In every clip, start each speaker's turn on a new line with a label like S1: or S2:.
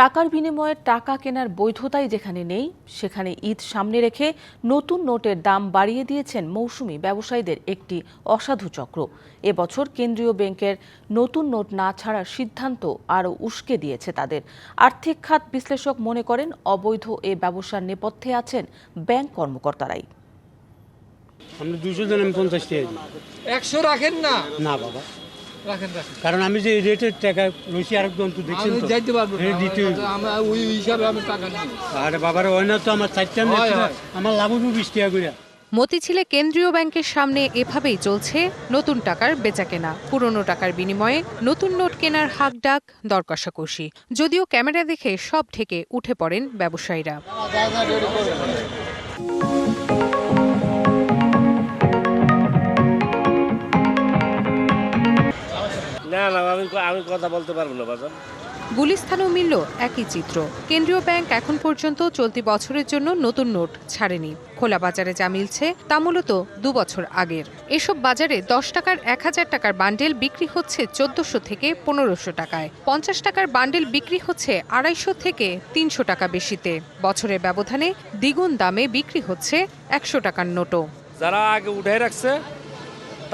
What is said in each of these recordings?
S1: টাকার বিনিময়ে টাকা কেনার বৈধতাই যেখানে নেই সেখানে ঈদ সামনে রেখে নতুন নোটের দাম বাড়িয়ে দিয়েছেন মৌসুমি ব্যবসায়ীদের একটি অসাধু চক্র। এবছর কেন্দ্রীয় ব্যাংকের নতুন নোট না ছাড়ার সিদ্ধান্ত আরও উস্কে দিয়েছে তাদের। আর্থিক খাত বিশ্লেষক মনে করেন অবৈধ এ ব্যবসার নেপথ্যে আছেন ব্যাংক কর্মকর্তারাই।
S2: আমরা দুশো জন আমি পঞ্চাশ টাকা দিই
S3: একশো রাখেন না?
S2: না বাবা। কারণ আমি যে রেটের টাকা রয়েছি আরেকজন তো দেখছেন
S3: যাইতে পারব ওই হিসাবে আমি টাকা
S2: আরে বাবার ওই না তো আমার
S3: হয়।
S2: আমার লাভ হইব বিশ টাকা করে
S4: মতিঝিলে কেন্দ্রীয় ব্যাংকের সামনে এভাবেই চলছে নতুন টাকার বেচাকেনা। পুরনো টাকার বিনিময়ে নতুন নোট কেনার হাক ডাক দর কষাকষি যদিও ক্যামেরা দেখে সব ঠেকে উঠে পড়েন ব্যবসায়ীরা।
S5: না না আমি আমি কথা বলতে পারব না বাজার
S4: গুলিস্থানেও মিলল একই চিত্র। কেন্দ্রীয় ব্যাংক এখন পর্যন্ত চলতি বছরের জন্য নতুন নোট ছাড়েনি। খোলা বাজারে যা মিলছে তা মূলত দু বছর আগের। এসব বাজারে দশ টাকার এক হাজার টাকার বান্ডেল বিক্রি হচ্ছে চোদ্দশো থেকে পনেরোশো টাকায়। পঞ্চাশ টাকার বান্ডেল বিক্রি হচ্ছে আড়াইশো থেকে তিনশো টাকা বেশিতে। বছরের ব্যবধানে দ্বিগুণ দামে বিক্রি হচ্ছে একশো টাকার নোটও।
S6: যারা আগে উঠাই রাখছে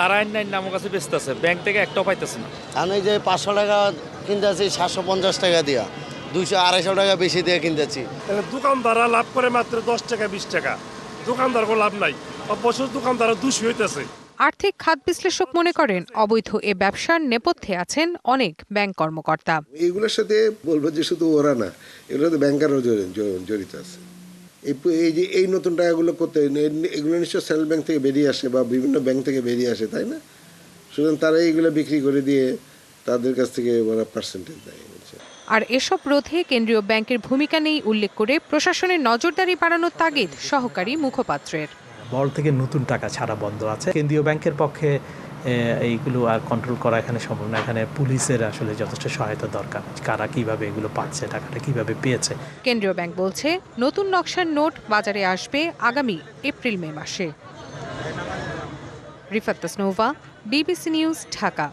S6: তারা আইন আমার কাছে বেচতেছে ব্যাংক থেকে একটাও পাইতেছে না।
S7: আমি যে পাঁচশো টাকা কিনতেছি সাতশো পঞ্চাশ টাকা দিয়া। দুইশো আড়াইশো টাকা বেশি দিয়ে কিনতেছি।
S8: তাহলে দোকানদাররা লাভ করে মাত্র দশ টাকা বিশ টাকা। দোকানদার কোনো লাভ নাই। অবশ্য দোকানদার দুশো হইতেছে।
S4: আর্থিক খাত বিশ্লেষক মনে করেন অবৈধ এ ব্যবসার নেপথ্যে আছেন অনেক ব্যাংক কর্মকর্তা।
S9: এইগুলোর সাথে বলব যে শুধু ওরা না এগুলোতে ব্যাংকারও জড়িত আছে। এই এই যে এই নতুন টাকাগুলো করতে এগুলো নিশ্চয় সেন্ট্রাল ব্যাংক থেকে বেরিয়ে আসে বা বিভিন্ন ব্যাংক থেকে বেরিয়ে আসে তাই না? সুতরাং তারা এইগুলো বিক্রি করে দিয়ে তাদের কাছ থেকে ওরা পার্সেন্টেজ দেয়
S4: আর এসব রোধে কেন্দ্রীয় ব্যাংকের ভূমিকা নেই উল্লেখ করে প্রশাসনের নজরদারি বাড়ানোর তাগিদ সহকারী মুখপাত্রের।
S10: বল থেকে নতুন টাকা ছাড়া বন্ধ আছে। কেন্দ্রীয় ব্যাংকের পক্ষে এইগুলো আর কন্ট্রোল করা এখানে সম্ভব না। এখানে পুলিশের আসলে যথেষ্ট সহায়তা দরকার। কারা কীভাবে এগুলো পাচ্ছে, টাকাটা কীভাবে পেয়েছে।
S4: কেন্দ্রীয় ব্যাংক বলছে, নতুন নকশার নোট বাজারে আসবে আগামী এপ্রিল মে মাসে। Rifat Tasnova, BBC news, Dhaka.